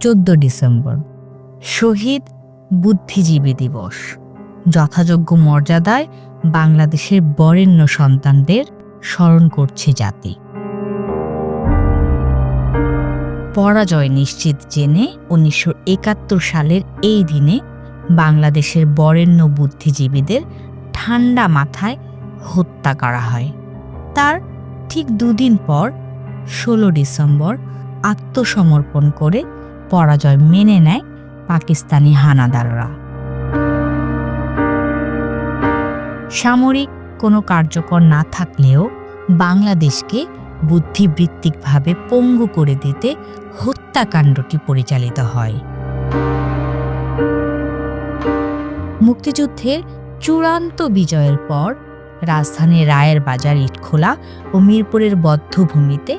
চোদ্দ ডিসেম্বর, শহীদ বুদ্ধিজীবী দিবস, যথাযোগ্য মর্যাদায় বাংলাদেশের বরেণ্য সন্তানদের স্মরণ করছে জাতি। পরাজয় নিশ্চিত জেনে উনিশশো একাত্তর সালের এই দিনে বাংলাদেশের বরেণ্য বুদ্ধিজীবীদের ঠান্ডা মাথায় হত্যা করা হয়। তার ঠিক দুদিন পর, ষোলো ডিসেম্বর আত্মসমর্পণ করে পরাজয় মেনে নেয় পাকিস্তানি হানাদাররা। সামরিক কোনো কার্যকর না থাকলেও বাংলাদেশকে বুদ্ধিবৃত্তিকভাবে পঙ্গু করে দিতে হত্যাকাণ্ডটি পরিচালিত হয়। মুক্তিযুদ্ধের চূড়ান্ত বিজয়ের পর রাজধানী রায়ের বাজার ইটখোলা ও মিরপুরের বদ্ধভূমিতে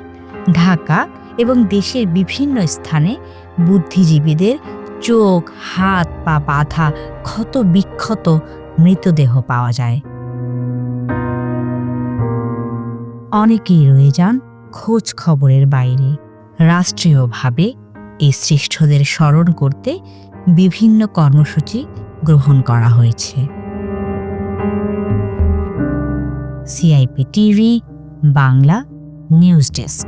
ঢাকা এবং দেশের বিভিন্ন স্থানে বুদ্ধিজীবীদের চোখ, হাত, পা, বাঁধা, ক্ষত, বিক্ষত, মৃতদেহ পাওয়া যায়। অনেকেই রয়ে যান খোঁজ খবরের বাইরে। রাষ্ট্রীয়ভাবে এই শ্রেষ্ঠদের স্মরণ করতে বিভিন্ন কর্মসূচি গ্রহণ করা হয়েছে। CIP TV Bangla news desk.